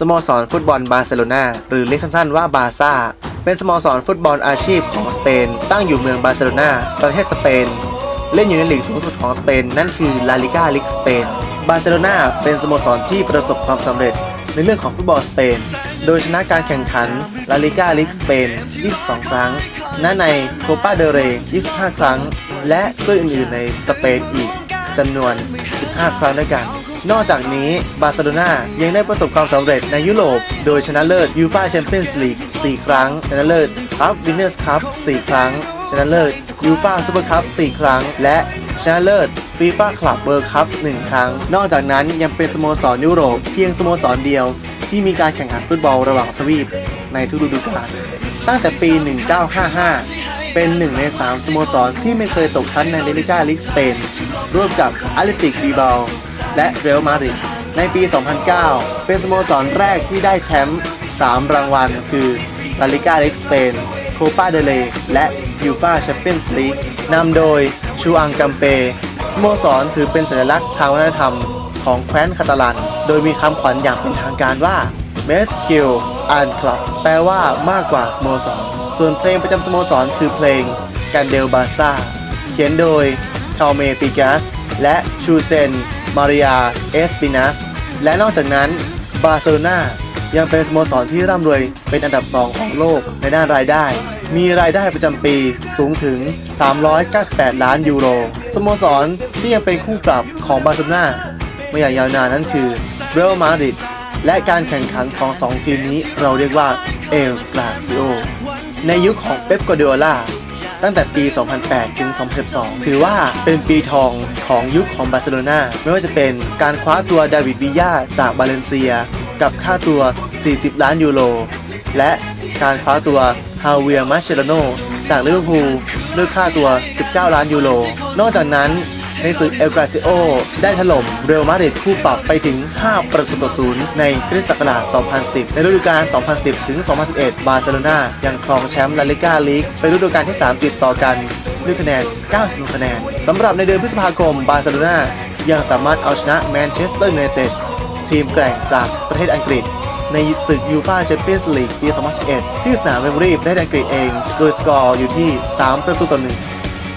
สโมสรฟุตบอลบาร์เซโลนาหรือเรียกสั้นๆว่าบาร์ซ่า เป็นสโมสรฟุตบอลอาชีพของสเปน ตั้งอยู่เมืองบาร์เซโลนาประเทศสเปน เล่นอยู่ในลีกสูงสุดของสเปน นั่นคือลาลิกาลิกสเปน บาร์เซโลนาเป็นสโมสรที่ประสบความสำเร็จในเรื่องของฟุตบอลสเปน โดยชนะการแข่งขันลาลิกาลิกสเปน 22 ครั้ง ชนะในโคปาเดเร25 ครั้ง และถ้วยอื่นๆในสเปนอีกจำนวน 15 ครั้งด้วยกัน นอกจากนี้บาร์เซโลนายังได้ประสบความสำเร็จในยุโรป โดยชนะเลิศยูฟาแชมเปี้ยนส์ลีก 4 ครั้ง ชนะเลิศคัพวินเนอร์สคัพ 4 ครั้ง ชนะเลิศยูฟาซูเปอร์คัพ 4 ครั้ง และชนะเลิศฟีฟ่าคลับเวิร์คัพ 1 ครั้ง นอกจากนั้นยังเป็นสโมสรยุโรปเพียงสโมสรเดียว ที่มีการแข่งขันฟุตบอลระหว่างทวีปในทุกฤดูกาลตั้งแต่ปี 1955 เป็นหนึ่งใน 3 สโมสรที่ไม่เคยตกชั้นในเลลิก้าลีกสเปน ร่วมกับอาเลติกบีบาลและเรอัลมาดริดในปี 2009 เป็นสโมสรแรกที่ได้แชมป์ 3 รางวัล คือลาลิก้าลีกสเปนโคปาเดเลและยูฟาแชมเปี้ยนส์ลีกนำโดยชูอังกัมเป สโมสรถือเป็นสัญลักษณ์ทางวัฒนธรรมของแคว้นคาตาลัน โดยมีคำขวัญอย่างเป็นทางการว่า m e s q u and Club แปลว่ามากกว่าสโมสร ส่วนเพลงประจำสโมสรคือเพลงกันเดลบาซาเขียนโดยคาเมปิกัสและชูเซน มาริอาเอสปินัส และนอกจากนั้นบาร์เซโลนายังเป็นสโมสรที่ร่ำรวยเป็นอันดับ 2 ของโลกในด้านรายได้ มีรายได้ประจำปีสูงถึง 398 ล้านยูโร สโมสรที่ยังเป็นคู่ปรับของบาร์เซโลนามาอย่างยาวนานนั้นคือเรอัลมาดริดและการแข่งขันของ 2 ทีมนี้เราเรียกว่าเอลกลาซิโอ ในยุคของเป๊ปกวาร์ดิโอลาตั้งแต่ปี 2008 ถึง 2012 ถือว่าเป็นปีทองของยุคของบาร์เซโลนาไม่ว่าจะเป็นการคว้าตัวดาวิดวิยาจากบาเลนเซีย กับค่าตัว 40 ล้านยูโร และการคว้าตัวฮาเวียร์มาเชลโนจากลิเวอร์พูลด้วยค่าตัว 19 ล้านยูโร นอกจากนั้น ในศึกเอลกราซิโอ ได้ถล่มเรอัลมาดริดคู่ปรับไปถึง 5 ประตูต่อศูนย์ในคริสต์ศักราช 2010 ในฤดูกาล 2010 ถึง 2011 บาร์เซโลนายังครองแชมป์ลาลิก้าลีกเป็นฤดูกาลที่ 3 ติดต่อกันด้วยคะแนน 90 คะแนนสำหรับในเดือนพฤษภาคมบาร์เซโลนายังสามารถเอาชนะแมนเชสเตอร์ยูไนเต็ดทีมแกร่งจากประเทศอังกฤษในศึกยูฟาแชมเปี้ยนส์ลีกปี 2011 ที่สนามเวมบรีย์ประเทศอังกฤษเอง โดยสกอร์อยู่ที่ 3 ประตูต่อหนึ่ง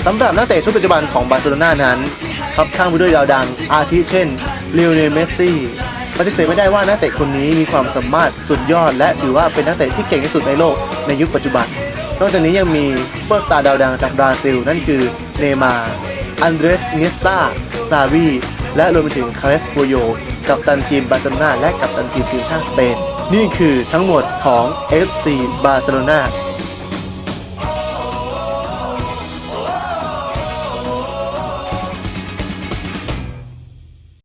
สำหรับนักเตะชุดปัจจุบันของบาร์เซโลนานั้นครับข้างไปด้วยดาวดัง อาทิเช่นเลโอเนลเมสซี่ปฏิเสธไม่ได้ว่านักเตะคนนี้มีความสามารถสุดยอด และถือว่าเป็นนักเตะที่เก่งที่สุดในโลกในยุคปัจจุบัน นอกจากนี้ยังมีซูเปอร์สตาร์ดาวดังจากบราซิล นั่นคือเนมาร์อันเดรสเนสตาซาวีและรวมไปถึงคาร์เลสโปโย กัปตันทีมบาร์เซโลนาและกัปตันทีมทีมชาติสเปน นี่คือทั้งหมดของ FC บาร์เซโลนา